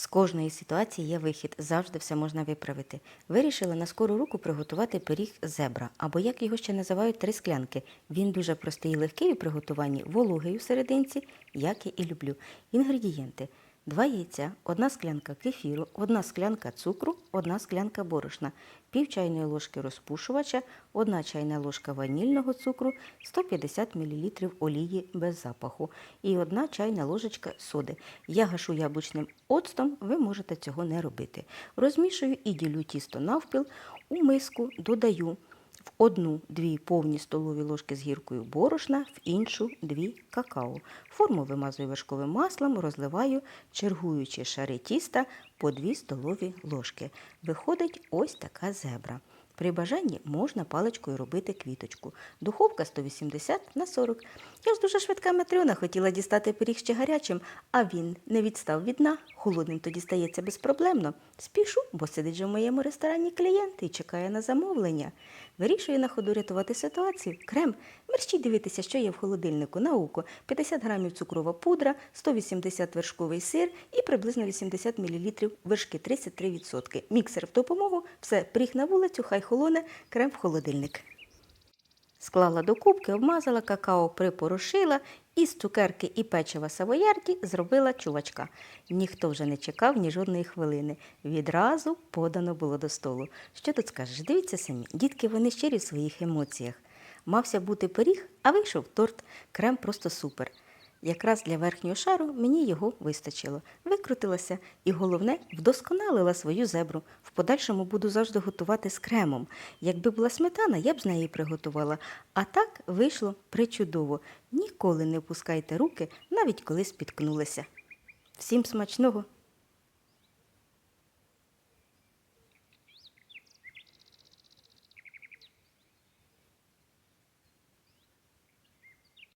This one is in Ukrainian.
З кожної ситуації є вихід, завжди все можна виправити. Вирішила на скору руку приготувати пиріг зебра, або як його ще називають три склянки. Він дуже простий і легкий у приготуванні, вологий у серединці, як я і люблю. Інгредієнти. Два яйця, одна склянка кефіру, одна склянка цукру, одна склянка борошна, пів чайної ложки розпушувача, одна чайна ложка ванільного цукру, 150 мл олії без запаху і одна чайна ложечка соди. Я гашу яблучним оцтом, ви можете цього не робити. Розмішую і ділю тісто навпіл, у миску додаю в одну-дві повні столові ложки з гіркою борошна, в іншу дві какао. Форму вимазую вершковим маслом, розливаю, чергуючи шари тіста по дві столові ложки. Виходить ось така зебра. При бажанні можна паличкою робити квіточку. Духовка 180 на 40. Я ж дуже швидка Матрьона хотіла дістати пиріг ще гарячим, а він не відстав від дна. Холодним тоді стається безпроблемно. Спішу, бо сидить же в моєму ресторані клієнт і чекає на замовлення. Вирішую на ходу рятувати ситуацію. Крем. Мерщій дивитися, що є в холодильнику. На око. 50 грамів цукрова пудра, 180 вершковий сир і приблизно 80 мл вершки 33%. Міксер в допомогу, все, пріг на вулицю, хай холоне, крем в холодильник. Склала до кубки, обмазала какао, припорошила і з цукерки і печива савоярді зробила чувачка. Ніхто вже не чекав ні жодної хвилини. Відразу подано було до столу. Що тут скажеш? Дивіться самі, дітки вони щирі в своїх емоціях. Мався бути пиріг, а вийшов торт. Крем просто супер. Якраз для верхнього шару мені його вистачило. Викрутилася і, головне, вдосконалила свою зебру. В подальшому буду завжди готувати з кремом. Якби була сметана, я б з неї приготувала. А так вийшло причудово. Ніколи не опускайте руки, навіть коли спіткнулися. Всім смачного!